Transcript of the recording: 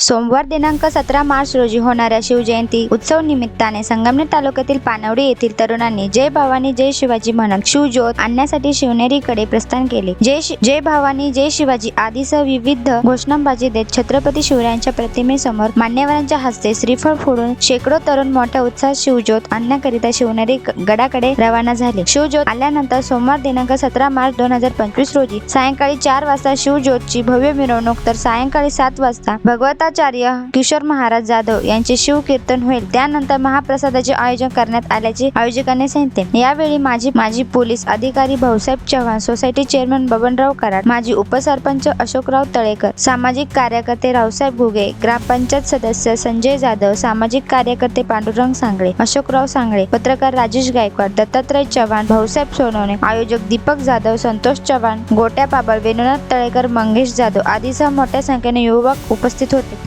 सोमवार दिनांक सतरा मार्च रोजी होणाऱ्या शिवजयंती उत्सव निमित्ताने संगमनेर तालुक्यातील पानवडी येथील तरुणांनी जय भवानी जय शिवाजी म्हणत शिवज्योत आणण्यासाठी शिवनेरीकडे प्रस्थान केले. जय जय भवानी जय शिवाजी आदीसह विविध घोषणाबाजी देत छत्रपती शिवरायांच्या प्रतिमेसमोर मान्यवरांच्या हस्ते श्रीफळ फोडून शेकडो तरुण मोठ्या उत्साहात शिवज्योत आणण्याकरिता शिवनेरी गडाकडे रवाना झाले. शिवज्योत आल्यानंतर सोमवार दिनांक सतरा मार्च दोन हजार पंचवीस रोजी सायंकाळी चार वाजता शिवज्योतची भव्य मिरवणूक तर सायंकाळी सात वाजता भगवता भगवताचार्य किशोर महाराज जाधव यांचे शिवकीर्तन होईल. त्यानंतर महाप्रसादाचे आयोजन करण्यात आल्याचे आयोजकांनी सांगितले. यावेळी माजी माजी पोलीस अधिकारी भाऊसाहेब चव्हाण सोसायटी चेअरमन बबनराव कराड माजी उपसरपंच अशोकराव तळेकर सामाजिक कार्यकर्ते रावसाहेब घुगे ग्रामपंचायत सदस्य संजय जाधव सामाजिक कार्यकर्ते पांडुरंग सांगळे अशोकराव सांगळे पत्रकार राजेश गायकवाड दत्तात्रय चव्हाण भाऊसाहेब सोनवणे आयोजक दीपक जाधव संतोष चव्हाण गोट्या पाबळ वेणुनाथ तळेकर मंगेश जाधव आदीसह मोठ्या संख्येने युवक उपस्थित होते.